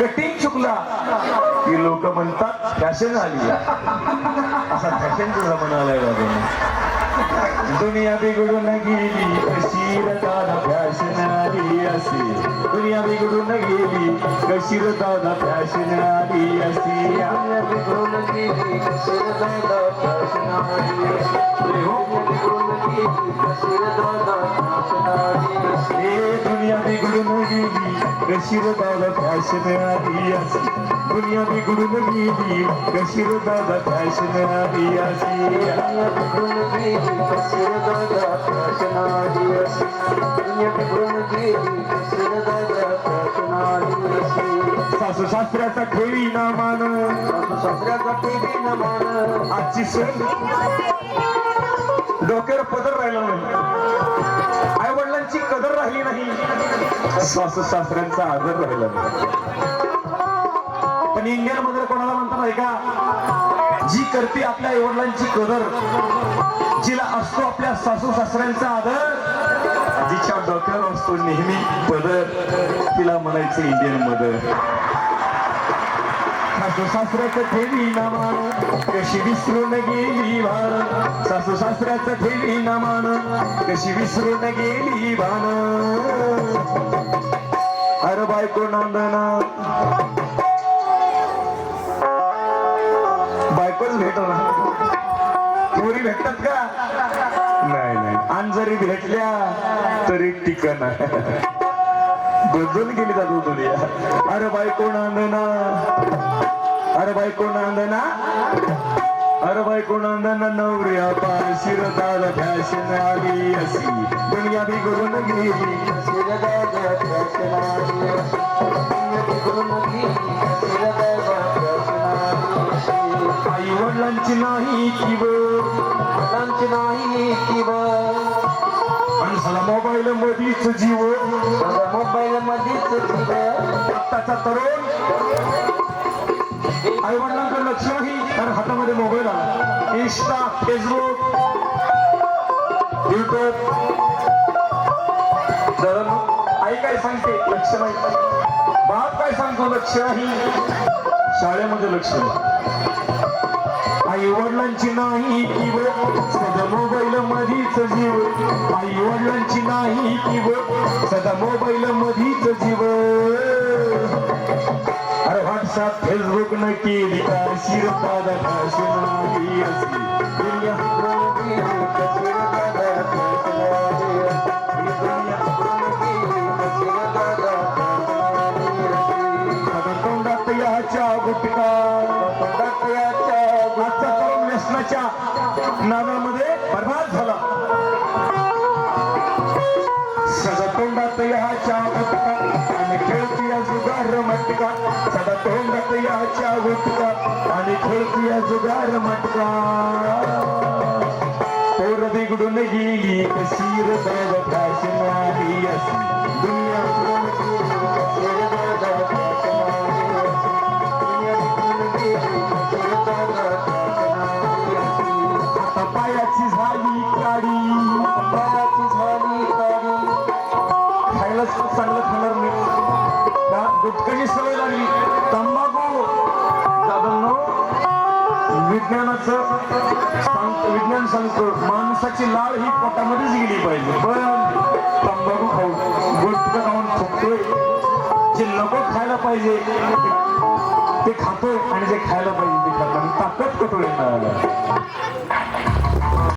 Cutting चुकला. की लोक म्हणतात फॅशन आली असा फॅशनचा जमाना आलाय बाबा दुनिया बिघडून गेली कशी दादा फॅशन आली असे. दुनिया बिघडून गेली कशी दादा फॅशन आली असे. दुनिया बिघडून गेली कशीर दादा फॅशन आली दुनिया बिघडून गेली कशीर दादा फॅशन आली हे दुनिया बिघडून गेली कशी दादा फॅशन आली असे दुनिया बिघडून गेली कशी दादा फॅशन आली असे दुनिया बिघडून गेली कशीर दादा फॅशन आली दुनिया बिघडून गेली कशीर दादा फॅशन आली सासू सासऱ्याचा ठेवी ना मान सासऱ्याचा टीव्ही न मान. आजची सण. डोक्यावर पदर राहिला नाही. श्वासशास्त्रांचा आदर राहिला. पण इंडियनमध्ये कोणाला म्हणतात नाही का जी करते आपल्या वडिलांची कदर जिला असतो आपल्या सासू सासऱ्यांचा आदर जिच्या डोक्यावर असतो नेहमी पदर. तिला म्हणायचं इंडियन मदर. सासू सासऱ्याचं ठेवी नामान कशी विसरून गेली भान. सासू सासऱ्याचं ठेवी नामान कशी विसरून गेली भान. नंदना बायकोच भेटला पोरी भेटतात का? नाही नाही. आणि जरी भेटल्या तरी टिकन. गजून गेली जातो तुझी. अरे बायको नांदना. अरे बायको नांदना. अरे बायको नांदना नवऱ्या पाय शिरदार फॅशन आली अशी. दुनिया बिघडून गेली कशीर दादा फॅशन गेली. आई वडिलांची नाही किव मुलांची नाही किंवा माणसाला मोबाईल मधीच जीव मोबाईल मध्येच जीव आत्ताचा तरुण आई वडिलांकडे लक्ष नाही कारण हातामध्ये मोबाईल आला इंस्टा फेसबुक युट्यूब जरा आई काय सांगते? लक्ष नाही बाप काय सांगतो लक्ष? नाही शाळेमध्ये लक्ष आई वडिलांची नाही किव सदा मोबाईल मधीच जीव. आई वडिलांची नाही किव सदा मोबाईल मधीच जीव. अरे व्हॉट्सअप फेसबुक न केली का शिरपादा भाषणाली असी दुनिया त्या नादामध्ये बर्बाद झाला. सदा तोंडात याच्या गुटका आणि खेळती या जुगार मटका. सदा तोंडात याच्या गुटका आणि खेळती या जुगार मटका. पोर बिघडून गेली कशीर देव फॅशन दुनिया पपायाची झाली आता पपायाची झाली काडी. खूप चांगलं खाणार नाही. त्या गुटखाची सवय लागली. तंबाखू. दादांनो विज्ञानाचं सांगतो विज्ञान सांगतो. माणसाची लाळ ही पोटामध्येच गेली पाहिजे. पण तंबाखू खाऊ. गुटखा खाऊन थुकतोय. जे नको खायला पाहिजे ते- खातोय आणि जे खायला पाहिजे ते खातो आणि ताकद कटोळे येणार